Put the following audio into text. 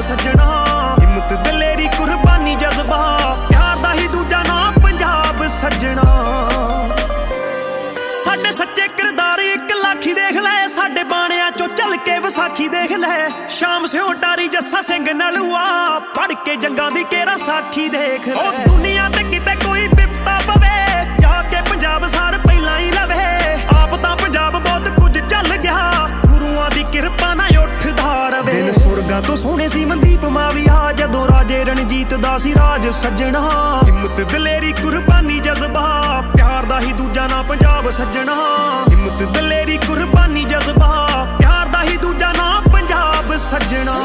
ਸੱਜਣਾ। ਹਿੰਮਤ ਦਲੇਰੀ ਕੁਰਬਾਨੀ, ਜਜ਼ਬਾ। ਪਿਆਰ ਦਾ ਹੀ ਦੂਜਾ ਨਾਮ ਪੰਜਾਬ ਸੱਜਣਾ। ਸਾਡੇ ਸੱਚੇ ਕਿਰਦਾਰ ਇੱਕ ਲਾਖੀ ਦੇਖ ਲੈ। ਸਾਡੇ ਬਾਣਿਆਂ ਚੋਂ ਚੱਲ ਕੇ ਵਿਸਾਖੀ ਦੇਖ ਲੈ। ਸ਼ਾਮ ਸਿਓ ਡਾਰੀ ਜੱਸਾ ਸਿੰਘ ਨਲੂਆ ਪੜ ਕੇ ਜੰਗਾਂ ਦੀ ਕੇਰਾ ਸਾਖੀ ਦੇਖ ਲੈ। ਜੱਗਾ ਤੋਂ ਸੋਹਣੇ ਸੀ ਮਨਦੀਪ ਮਾਵੀ ਮਾਵੀਆ ਜਦੋਂ ਰਾਜੇ ਰਣਜੀਤ ਦਾ ਸੀ ਰਾਜ ਸੱਜਣਾ ਹਿੰਮਤ ਦਲੇਰੀ, ਕੁਰਬਾਨੀ, ਜਜ਼ਬਾ, ਪਿਆਰ ਦਾ ਹੀ ਦੂਜਾ ਨਾ ਪੰਜਾਬ ਸੱਜਣਾ ਹਿੰਮਤ ਦਲੇਰੀ, ਕੁਰਬਾਨੀ, ਜਜ਼ਬਾ, ਪਿਆਰ ਦਾ ਹੀ ਦੂਜਾ ਨਾ ਪੰਜਾਬ ਸੱਜਣਾ